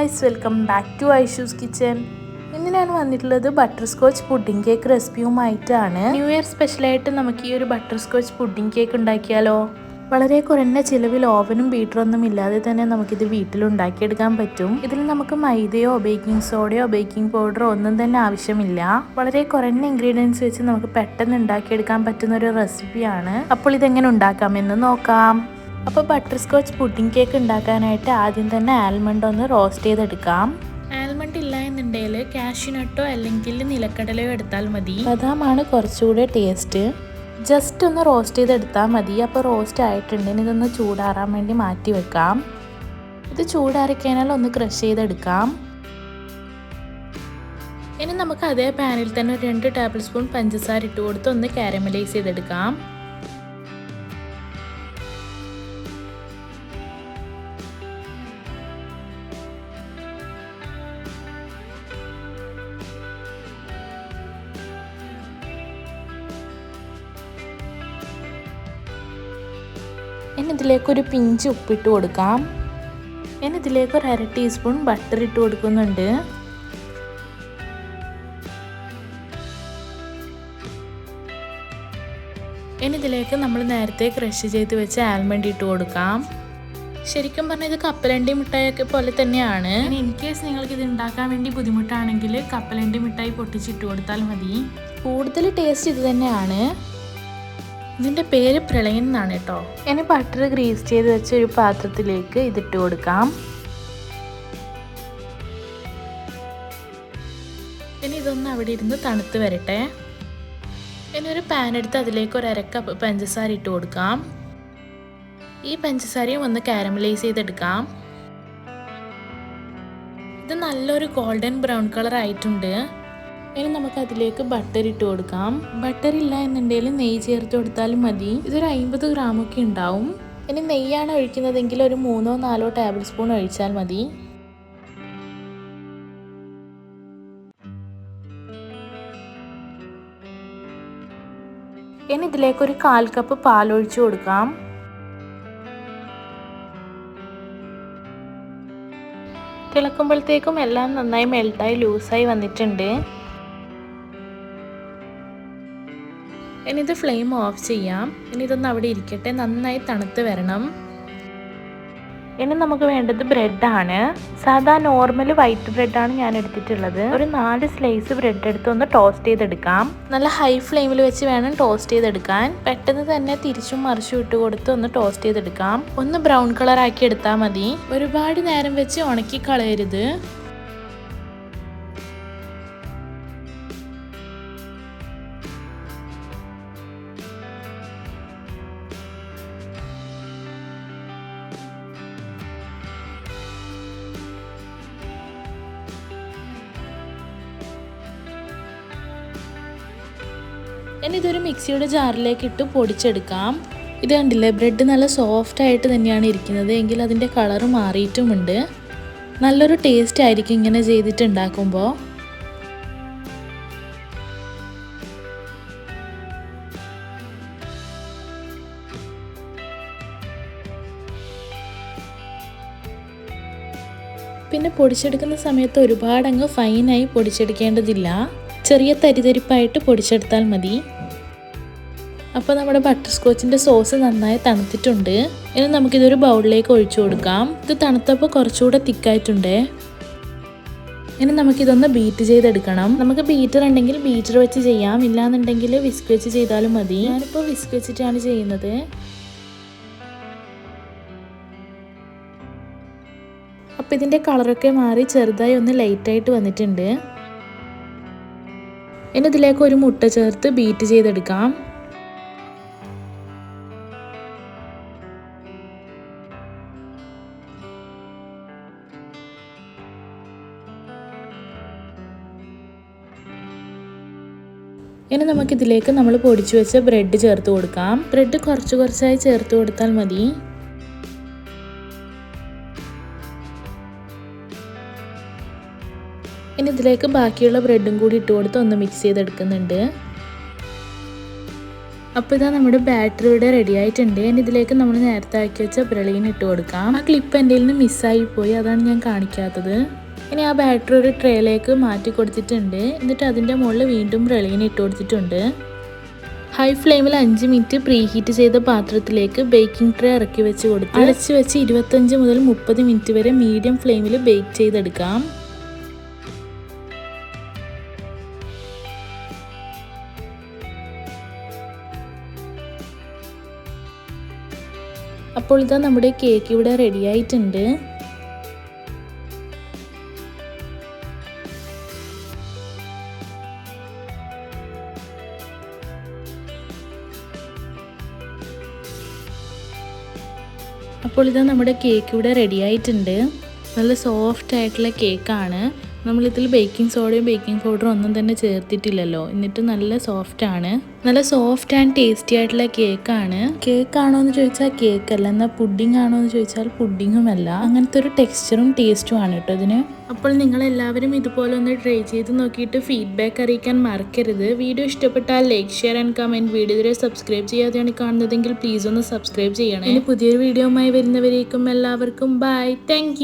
Guys welcome back to Aishu's kitchen ഇന്ന് ഞാൻ വന്നിട്ടുള്ളത് ബട്ടർ സ്കോച്ച് പുഡിംഗ് കേക്ക് റെസിപ്പിയുമായിട്ടാണ് ന്യൂ ഇയർ സ്പെഷ്യലായിട്ട് നമുക്ക് ഈ ഒരു ബട്ടർ സ്കോച്ച് പുഡിംഗ് കേക്ക് ഉണ്ടാക്കിയാലോ? വളരെ കുറഞ്ഞ ചിലവിൽ ഓവനും ബീറ്ററൊന്നും ഇല്ലാതെ തന്നെ നമുക്കിത് വീട്ടിൽ ഉണ്ടാക്കിയെടുക്കാൻ പറ്റും. ഇതിൽ നമുക്ക് മൈദയോ ബേക്കിംഗ് സോഡയോ ബേക്കിംഗ് പൗഡറോ ഒന്നും തന്നെ ആവശ്യമില്ല. വളരെ കുറഞ്ഞ ഇൻഗ്രീഡിയൻസ് വെച്ച് നമുക്ക് പെട്ടെന്ന് ഉണ്ടാക്കിയെടുക്കാൻ പറ്റുന്ന ഒരു റെസിപ്പിയാണ് അപ്പോൾ ഇതെങ്ങനെ ഉണ്ടാക്കാമെന്ന് നോക്കാം. അപ്പോൾ ബട്ടർ സ്കോച്ച് പുഡിംഗ് കേക്ക് ഉണ്ടാക്കാനായിട്ട് ആദ്യം തന്നെ ആൽമണ്ട് ഒന്ന് റോസ്റ്റ് ചെയ്തെടുക്കാം. ആൽമണ്ട് ഇല്ല എന്നുണ്ടെങ്കിൽ കാഷ്യൂനട്ടോ അല്ലെങ്കിൽ നിലക്കടലയോ എടുത്താൽ മതി. ബദാമാണ് കുറച്ചുകൂടെ ടേസ്റ്റ്. ജസ്റ്റ് ഒന്ന് റോസ്റ്റ് ചെയ്തെടുത്താൽ മതി. അപ്പോൾ റോസ്റ്റ് ആയിട്ടുണ്ടെങ്കിൽ ഇതൊന്ന് ചൂടാറാൻ വേണ്ടി മാറ്റി വെക്കാം. ഇത് ചൂടാറിക്കഴിഞ്ഞാൽ ഒന്ന് ക്രഷ് ചെയ്തെടുക്കാം. ഇനി നമുക്ക് അതേ പാനിൽ തന്നെ ഒരു രണ്ട് ടേബിൾ സ്പൂൺ പഞ്ചസാര ഇട്ട് കൊടുത്ത് ഒന്ന് കാരമലൈസ് ചെയ്തെടുക്കാം. ഇനി ഇതിലേക്ക് ഒരു പിഞ്ച് ഉപ്പിട്ട് കൊടുക്കാം. ഇനി ഇതിലേക്ക് ഒരു അര ടീസ്പൂൺ ബട്ടർ ഇട്ട് കൊടുക്കുന്നുണ്ട്. ഇനി ഇതിലേക്ക് നമ്മൾ നേരത്തെ ക്രഷ് ചെയ്ത് വെച്ച ആൽമണ്ട് ഇട്ട് കൊടുക്കാം. ശരിക്കും പറഞ്ഞാൽ ഇത് കപ്പലണ്ടി മിഠായിയൊക്കെ പോലെ തന്നെയാണ്. ഇൻ കേസ് നിങ്ങൾക്ക് ഇത് ഉണ്ടാക്കാൻ വേണ്ടി ബുദ്ധിമുട്ടാണെങ്കിൽ കപ്പലണ്ടി മിഠായി പൊട്ടിച്ചിട്ട് കൊടുത്താൽ മതി. കൂടുതൽ ടേസ്റ്റ് ഇത് തന്നെയാണ്. ഇതിന്റെ പേര് പ്രളയൻ എന്നാണ് കേട്ടോ. ഇനി ബട്ടർ ഗ്രീസ് ചെയ്ത് വെച്ച ഒരു പാത്രത്തിലേക്ക് ഇതിട്ട് കൊടുക്കാം. ഇനി ഇതൊന്ന് അവിടെ ഇരുന്ന് തണുത്ത് വരട്ടെ. ഇനി ഒരു പാൻ എടുത്ത് അതിലേക്ക് ഒരു അരക്കപ്പ് പഞ്ചസാര ഇട്ട് കൊടുക്കാം. ഈ പഞ്ചസാരയും ഒന്ന് കാരമലൈസ് ചെയ്തെടുക്കാം. ഇത് നല്ലൊരു ഗോൾഡൻ ബ്രൗൺ കളർ ആയിട്ടുണ്ട്. ഇനി നമുക്ക് അതിലേക്ക് ബട്ടർ ഇട്ട് കൊടുക്കാം. ബട്ടർ ഇല്ല എന്നുണ്ടെങ്കിൽ നെയ്യ് ചേർത്ത് കൊടുത്താലും മതി. ഇതൊരു അമ്പത് ഗ്രാമൊക്കെ ഉണ്ടാവും. ഇനി നെയ്യാണ് ഒഴിക്കുന്നതെങ്കിൽ ഒരു മൂന്നോ നാലോ ടേബിൾ സ്പൂൺ ഒഴിച്ചാൽ മതി. ഇനി ഇതിലേക്ക് ഒരു കാൽ കപ്പ് പാൽ ഒഴിച്ചു കൊടുക്കാം. തിളക്കുമ്പോഴത്തേക്കും എല്ലാം നന്നായി മെൽട്ടായി ലൂസായി വന്നിട്ടുണ്ട്. ഇനി ഇത് ഫ്ലെയിം ഓഫ് ചെയ്യാം. ഇനി ഇതൊന്ന് അവിടെ ഇരിക്കട്ടെ. നന്നായി തണുത്ത് വരണം. ഇനി നമുക്ക് വേണ്ടത് ബ്രെഡാണ് സാധാ നോർമൽ വൈറ്റ് ബ്രെഡാണ് ഞാൻ എടുത്തിട്ടുള്ളത്. ഒരു നാല് സ്ലൈസ് ബ്രെഡ് എടുത്ത് ഒന്ന് ടോസ്റ്റ് ചെയ്തെടുക്കാം. നല്ല ഹൈ ഫ്ലെയിമിൽ വെച്ച് വേണം ടോസ്റ്റ് ചെയ്തെടുക്കാൻ. പെട്ടെന്ന് തന്നെ തിരിച്ചും മറിച്ചും ഇട്ട് കൊടുത്ത് ഒന്ന് ടോസ്റ്റ് ചെയ്തെടുക്കാം. ഒന്ന് ബ്രൗൺ കളർ ആക്കി എടുത്താൽ മതി. ഒരുപാട് നേരം വെച്ച് ഉണക്കി കളയരുത്. ഇതൊരു മിക്സിയുടെ ജാറിലേക്ക് ഇട്ട് പൊടിച്ചെടുക്കാം. ഇത് കണ്ടില്ലേ ബ്രെഡ് നല്ല സോഫ്റ്റ് ആയിട്ട് തന്നെയാണ് ഇരിക്കുന്നത്. എങ്കിൽ അതിന്റെ കളർ മാറിയിട്ടുമുണ്ട്. നല്ലൊരു ടേസ്റ്റ് ആയിരിക്കും ഇങ്ങനെ ചെയ്തിട്ട് ഉണ്ടാക്കുമ്പോൾ പിന്നെ പൊടിച്ചെടുക്കുന്ന സമയത്ത് ഒരുപാടങ്ങ് ഫൈനായി പൊടിച്ചെടുക്കേണ്ടതില്ല. ചെറിയ തരിതരിപ്പായിട്ട് പൊടിച്ചെടുത്താൽ മതി. അപ്പോൾ നമ്മുടെ ബട്ടർ സ്കോച്ചിന്റെ സോസ് നന്നായി തണുത്തിട്ടുണ്ട്. ഇനി നമുക്കിതൊരു ബൗളിലേക്ക് ഒഴിച്ചു കൊടുക്കാം. ഇത് തണുത്തപ്പോൾ കുറച്ചുകൂടെ തിക്കായിട്ടുണ്ട്. ഇനി നമുക്കിതൊന്ന് ബീറ്റ് ചെയ്തെടുക്കണം. നമുക്ക് ബീറ്റർ ഉണ്ടെങ്കിൽ ബീറ്റർ വെച്ച് ചെയ്യാം. ഇല്ലാന്നുണ്ടെങ്കിൽ വിസ്ക് വെച്ച് ചെയ്താലും മതി. ഞാനിപ്പോൾ വിസ്ക് വെച്ചിട്ടാണ് ചെയ്യുന്നത്. അപ്പോൾ ഇതിന്റെ കളറൊക്കെ മാറി ചെറുതായി ഒന്ന് ലൈറ്റായിട്ട് വന്നിട്ടുണ്ട്. ഇനി ഇതിലേക്ക് ഒരു മുട്ട ചേർത്ത് ബീറ്റ് ചെയ്തെടുക്കാം. ഇനി നമുക്കിതിലേക്ക് നമ്മൾ പൊടിച്ചു വെച്ച ബ്രെഡ് ചേർത്ത് കൊടുക്കാം. ബ്രെഡ് കുറച്ച് കുറച്ചായി ചേർത്ത് കൊടുത്താൽ മതി. ഇനി ഇതിലേക്ക് ബാക്കിയുള്ള ബ്രെഡും കൂടി ഇട്ട് കൊടുത്ത് ഒന്ന് മിക്സ് ചെയ്തെടുക്കുന്നുണ്ട്. അപ്പോൾ ഇതാ നമ്മുടെ ബാറ്ററി ഇവിടെ റെഡി ആയിട്ടുണ്ട്. ഇനി ഇതിലേക്ക് നമ്മൾ നേരത്തെ ആക്കി വെച്ച ബ്രളീൻ ഇട്ട് കൊടുക്കാം. ആ ക്ലിപ്പ് എന്റെ നിന്ന് മിസ്സായി പോയി. അതാണ് ഞാൻ കാണിക്കാത്തത്. ഇനി ആ ബാറ്ററി ഒരു ട്രേയിലേക്ക് മാറ്റി കൊടുത്തിട്ടുണ്ട്. എന്നിട്ട് അതിന്റെ മുകളിൽ വീണ്ടും ബ്രളീൻ ഇട്ട് കൊടുത്തിട്ടുണ്ട്. ഹൈ ഫ്ലെയിമിൽ അഞ്ച് മിനിറ്റ് പ്രീ ഹീറ്റ് ചെയ്ത പാത്രത്തിലേക്ക് ബേക്കിംഗ് ട്രേ ഇറക്കി വെച്ച് കൊടുത്ത് അടച്ച് വെച്ച് ഇരുപത്തഞ്ച് മുതൽ മുപ്പത് മിനിറ്റ് വരെ മീഡിയം ഫ്ലെയിമിൽ ബേക്ക് ചെയ്തെടുക്കാം. അപ്പോൾ ഇതാ നമ്മുടെ കേക്ക് ഇവിടെ റെഡി ആയിട്ടുണ്ട്. അപ്പോൾ ഇതാ നമ്മുടെ കേക്ക് ഇവിടെ റെഡി ആയിട്ടുണ്ട്. നല്ല സോഫ്റ്റ് ആയിട്ടുള്ള കേക്കാണ് നമ്മളിതിൽ ബേക്കിംഗ് സോഡയും ബേക്കിംഗ് പൗഡറും ഒന്നും തന്നെ ചേർത്തിട്ടില്ലല്ലോ. എന്നിട്ട് നല്ല സോഫ്റ്റ് ആണ്. നല്ല സോഫ്റ്റ് ആൻഡ് ടേസ്റ്റി ആയിട്ടുള്ള കേക്കാണ് കേക്ക് ആണോ എന്ന് ചോദിച്ചാൽ കേക്ക് അല്ല. എന്നാൽ പുഡിംഗ് ആണോ എന്ന് ചോദിച്ചാൽ പുഡിങ്ങുമല്ല അങ്ങനത്തെ ഒരു ടെക്സ്ചറും ടേസ്റ്റും ആണ് കേട്ടോ ഇതിന്. അപ്പോൾ നിങ്ങൾ എല്ലാവരും ഇതുപോലെ ഒന്ന് ട്രൈ ചെയ്ത് നോക്കിയിട്ട് ഫീഡ്ബാക്ക് അറിയിക്കാൻ മറക്കരുത്. വീഡിയോ ഇഷ്ടപ്പെട്ടാൽ like share and comment video ഇതുവരെ സബ്സ്ക്രൈബ് ചെയ്യാതെയാണ് കാണുന്നതെങ്കിൽ പ്ലീസ് ഒന്ന് സബ്സ്ക്രൈബ് ചെയ്യണം. ഇനി പുതിയൊരു വീഡിയോയുമായി വരുന്നവരേക്കും എല്ലാവർക്കും ബൈ താങ്ക്